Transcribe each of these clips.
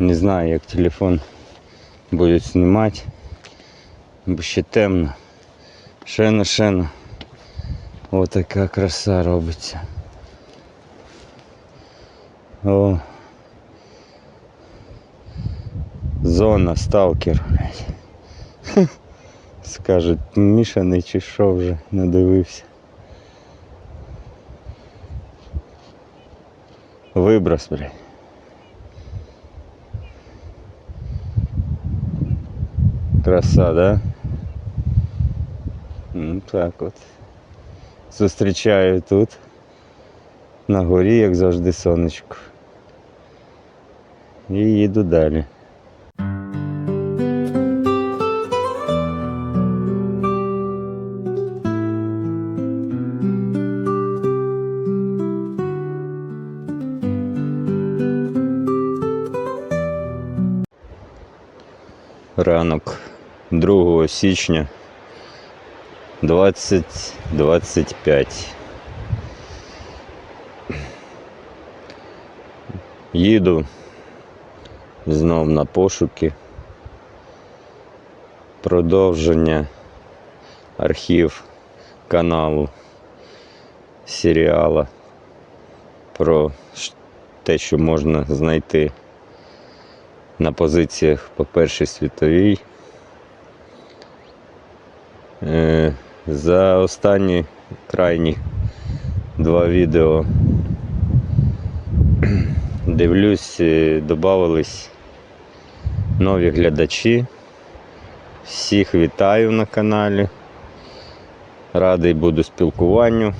Не знаю, як телефон буде знімати, бо ще темно. Шено, шено. Отака краса робиться. О. Зона сталкер, блядь. Скажуть, мішаний чи що вже не дивився. Виброс, блядь. Краса, да? Ну так от. Зустрічаю тут. На горі, як завжди, сонечко. І їду далі. Ранок 2 січня 2025. Їду знов на пошуки. Продовження архів каналу серіала про те, що можна знайти на позиціях по Першій світовій. Е, За останні крайні два відео дивлюсь, е, додавались нові глядачі. Всіх вітаю на каналі. Радий буду спілкуванню.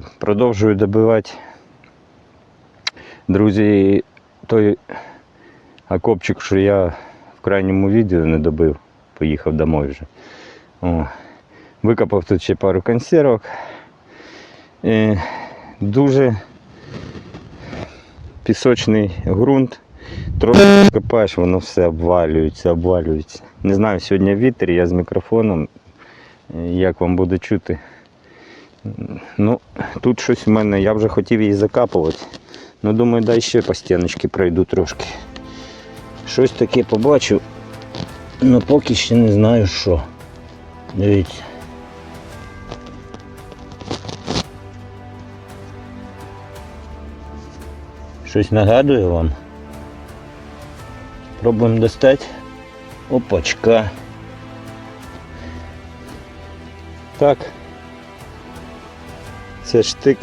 Продовжую добивати. Друзі, той окопчик, що я в крайньому відео не добив, поїхав домой вже. О. Викопав тут ще пару консервок. Е, дуже пісочний ґрунт. Трохи копаєш, воно все обвалюється, обвалюється. Не знаю, сьогодні вітер, я з мікрофоном. Е, Як вам буде чути? Ну, тут щось в мене, я вже хотів її закапувати. Ну, думаю, дай ще по стіночці пройду трошки. Щось таке побачив. Ну поки ще не знаю що. Дивіться. Щось нагадує вам. Пробуємо достати. Опачка. Так. Це штик.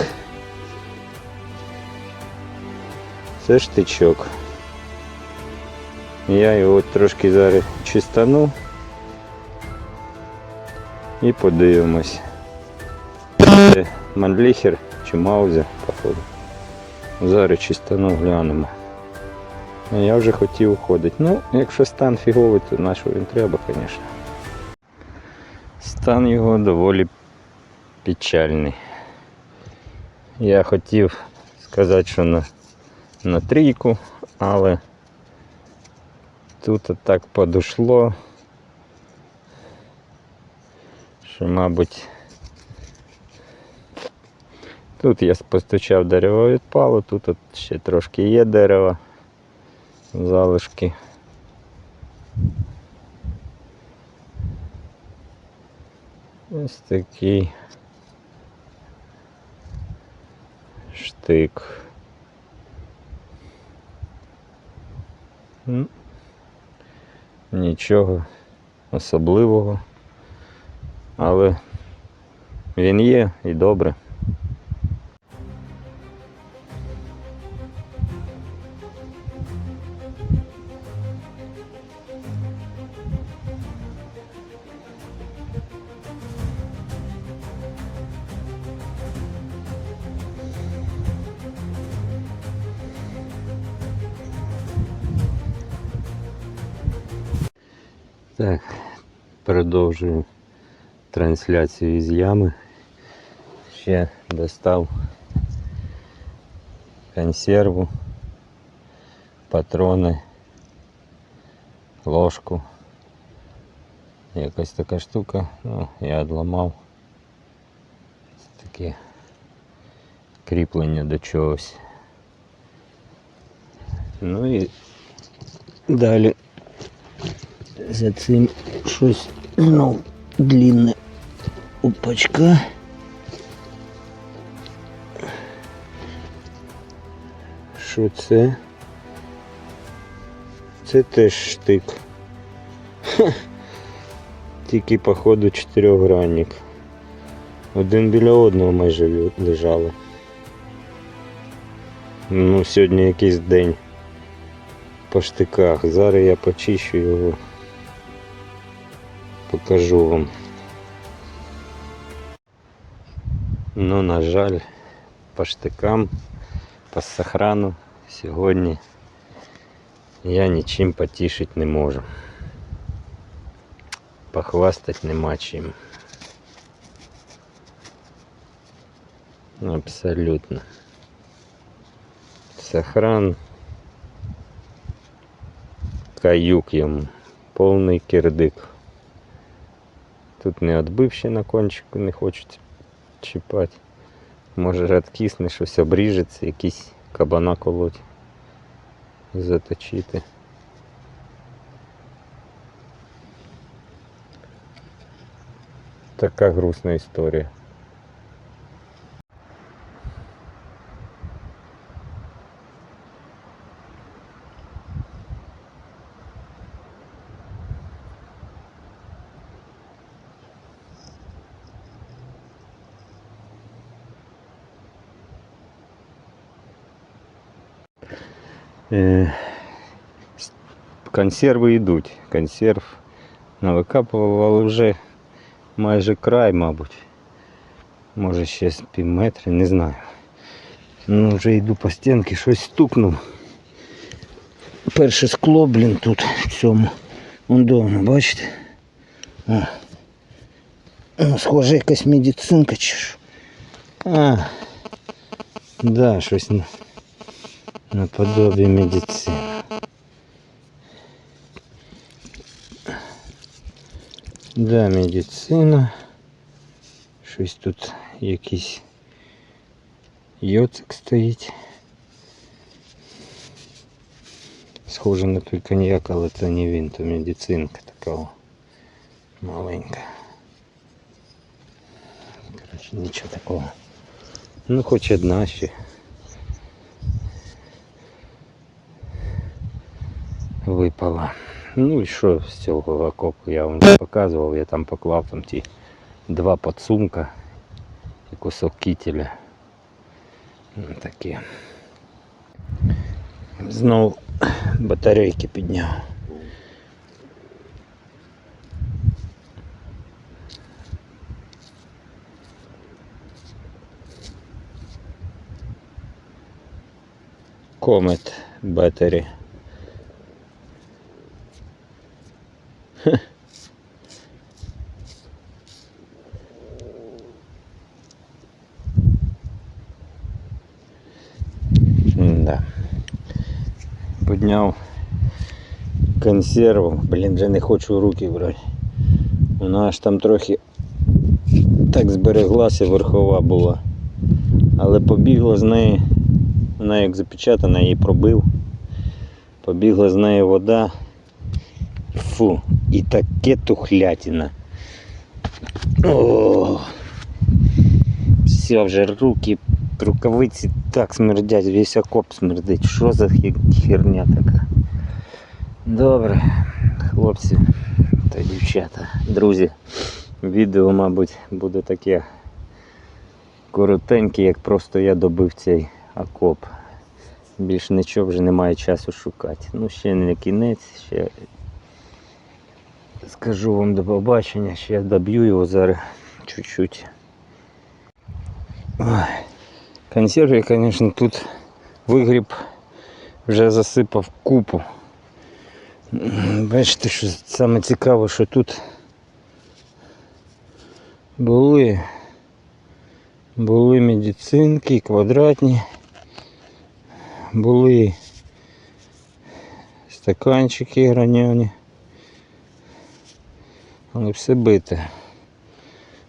Це штичок. Я його трошки зараз чистану і подивимось. Це манліхер чи маузер, походу. Зараз чистану глянемо. Я вже хотів уходити. Ну, якщо стан фіговий, то на він треба, звісно. Стан його доволі печальний. Я хотів сказати, що на, на трійку, але тут так подошло, що, мабуть, тут я постучав дерево відпало, тут ще трошки є дерева, залишки. Ось такий штик. Нічого особливого, але він є і добре. Так, продовжую трансляцію із ями. Ще достав консерву, патрони, ложку. Якась така штука, ну, я відламав. Це таке кріплення до чогось. Ну і далі За цим щось знов длинне упачка. Що це? Це теж штик. Ха. Тільки походу чотирьохгранник. Один біля одного майже лежали. Ну, сьогодні якийсь день по штиках. Зараз я почищу його. Покажу вам. Ну, на жаль, по штикам, по сохрану сьогодні я нічим потішити не можу. Похвастати нема чим. Абсолютно. Сохран каюк йому. Повний кирдик. Тут не ще на кончику, не хочуть чіпати. Може відкисне, щось обріжеться, якийсь кабана колоть. Заточити. Така грустна історія. Консерви йдуть. Консерв навикапував, але вже майже край, мабуть. Може ще пів метра, не знаю. Ну, вже йду по стінки, щось стукнув. Перше скло, блін, тут в цьому. Вон дома, бачите? О. Ну, схоже, якась медицинка чи що. А, да, щось наподобие медицини. Да, медицина. Щось тут якийсь йоцик стоїть. Схоже на той коньяк, але це не він, то медицинка така о, маленька. Коротше, нічого такого. Ну хоч одна ще. Випала. Ну і що з цього окопу я вам не показував, я там поклав там ті два подсумка і кусок кітеля. Ну, таке. Знову батарейки підняв. Комет батарея. Да. Підняв консерву. Блін, вже не хочу руки брати. Вона аж там трохи так збереглася, верхова була. Але побігла з неї, вона як запечатана, її пробив. Побігла з неї вода. Фу, і таке тухлятина. О, все, вже руки, рукавиці так смердять, весь окоп смердить. Що за херня така? Добре, хлопці та дівчата, друзі, відео, мабуть, буде таке коротеньке, як просто я добив цей окоп. Більш нічого вже немає часу шукати. Ну, ще не кінець, ще скажу вам до побачення, ще я доб'ю його зараз чуть-чуть. Ой. Консерви, я, звісно, тут вигріб вже засипав купу. М, Бачите, що саме цікаво, що тут були, були медицинки квадратні. були стаканчики граняні. Але все бите.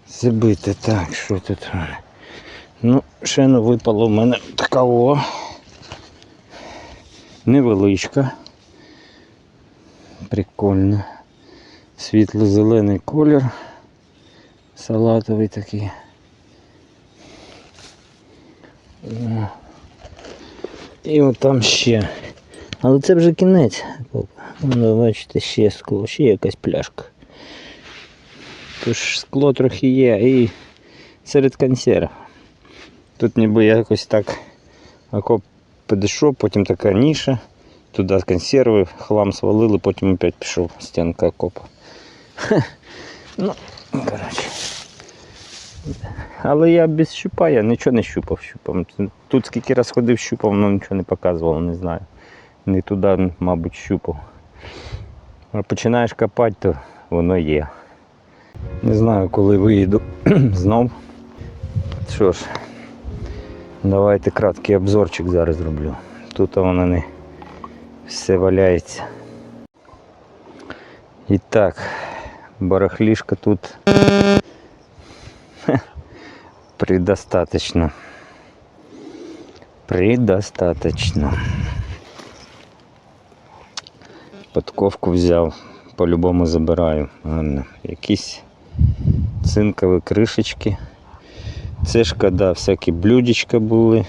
Все бите. Так, що тут? Ну, ще не випало в мене така о. Невеличка. Прикольно. Світло-зелений колір. Салатовий такий. І от там ще. Але це вже кінець. Ну, бачите, ще скло, ще якась пляшка. Тож скло трохи є і серед консерв. Тут ніби якось так окоп підійшов, потім така ніша, туди консерви, хлам свалили, потім опять пішов стінка окопа. Ну, коротше. Але я без щупа, я нічого не щупав щупом. Тут скільки раз ходив щупав, воно нічого не показувало, не знаю. Не туди, мабуть, щупав. А починаєш копати, то воно є. Не знаю, коли виїду знов. Що ж, давайте краткий обзорчик зараз зроблю. Тут воно не все валяється. І так, барахлішка тут предостаточно. Предостаточно. Подковку взяв, по-любому забираю. Ладно, якісь цинкові кришечки. Це коли всякі блюдечка були.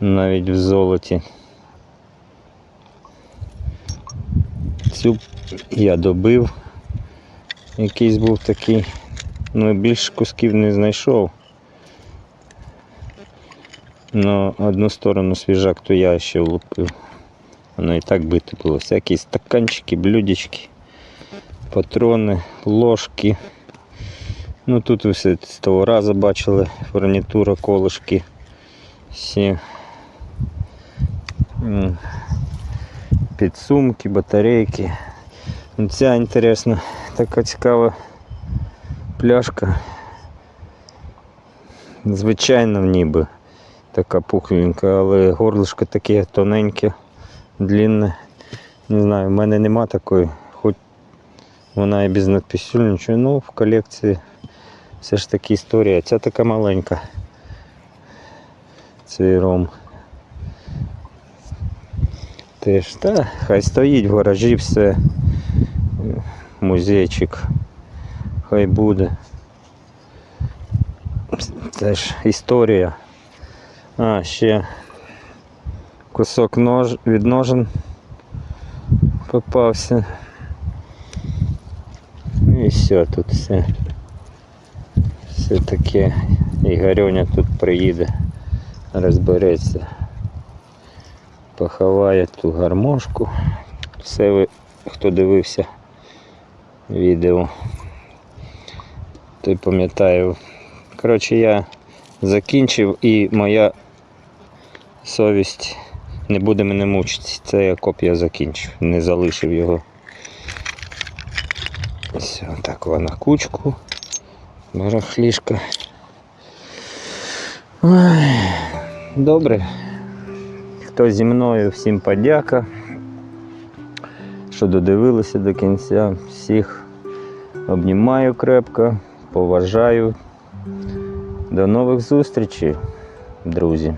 Навіть в золоті. Цю я добив. Якийсь був такий. Ну, більш кусків не знайшов. Но одну сторону свіжак, то я ще влупив. Воно і так бити було. Всякі стаканчики, блюдечки, патрони, ложки. Ну тут ви все з того разу бачили фурнітура, колишки. Всі підсумки, батарейки. Ну, Ця інтересна, така цікава пляшка. Звичайно, ніби така пухленька, але горлишко таке тоненьке, длинне. Не знаю, в мене нема такої, хоч вона і без надписю, нічого, ну в колекції все ж таки історія. Ця така маленька. Цей ром. Теж, та, хай стоїть в гаражі все. Музейчик. Хай буде. Це ж історія. А, ще кусок нож від ножен попався. І все, тут все. Все таке. Ігорьоня тут приїде, розбереться. Поховає ту гармошку. Все ви, хто дивився відео, той пам'ятаю. Коротше, я закінчив і моя совість не буде мене мучити. Це я копія закінчив, не залишив його. Все, так вона кучку. Барахлішка. Добре. Хто зі мною, всім подяка. Що додивилися до кінця. Всіх обнімаю крепко, поважаю. До нових зустрічей, друзі.